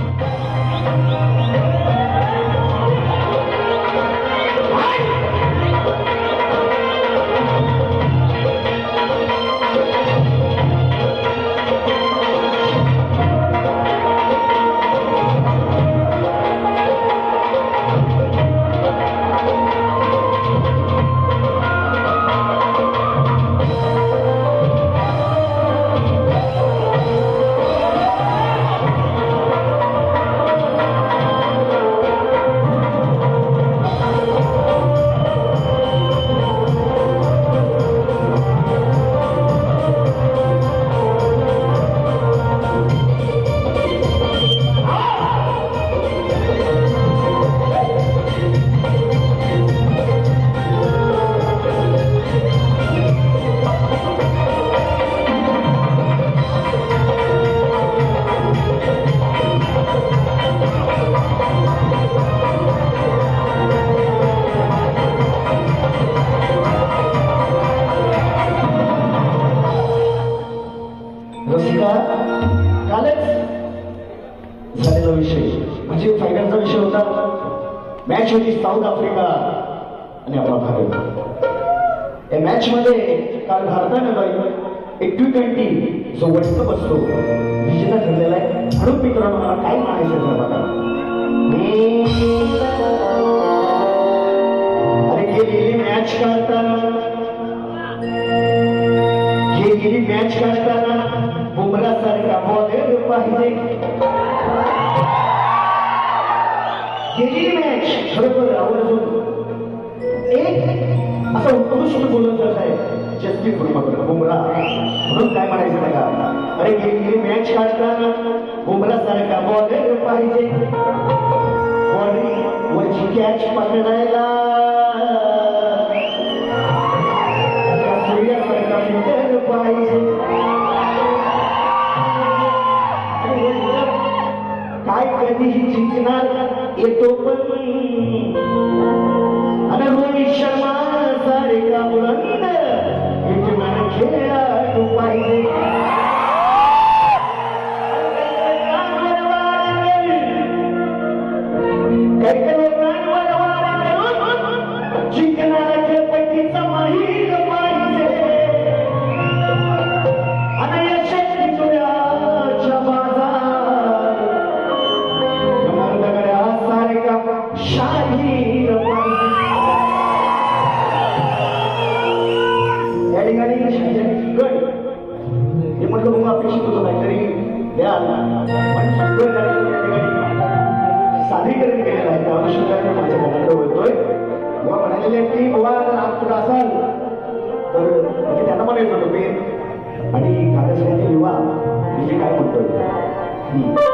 Thank. Rasika कालच झालेला विषय. म्हणजे फायनलचा विषय होता. मॅच होती साऊथ आफ्रिका आणि आपला भारत. या मॅच मध्ये काल भारताने बाई एक टी ट्वेंटी जो वर्ल्ड असतो विजेता ठरलेला आहे. म्हणून मित्रांनो मला काय म्हणायचं आहे बघा. अरे गेलेली मॅच काढताना. हे गेली मॅच काढताना. बुमरा सारखा बॉलर पाहिजे. गेली मॅच खरोखर आवर्जून. एक असा उत्कृष्ट गोलंदाज आहे जसप्रीत बुमरा बुमरा म्हणून काय म्हणायचं नाही का अरे गेली मॅच काढताना बुमरा सारखा बॉलर पाहिजे. बॉलिंग वरची कॅच पकडायला काय कधीही जिंकणार येतो पण द्या केलेलं आहे माझ्या मनाकडे बोलतोय बुवा म्हणालेले की बुवा आज तुला असाल तर म्हणजे त्यांना पण होतं पेन आणि कागद लिहा म्हणजे काय म्हणतोय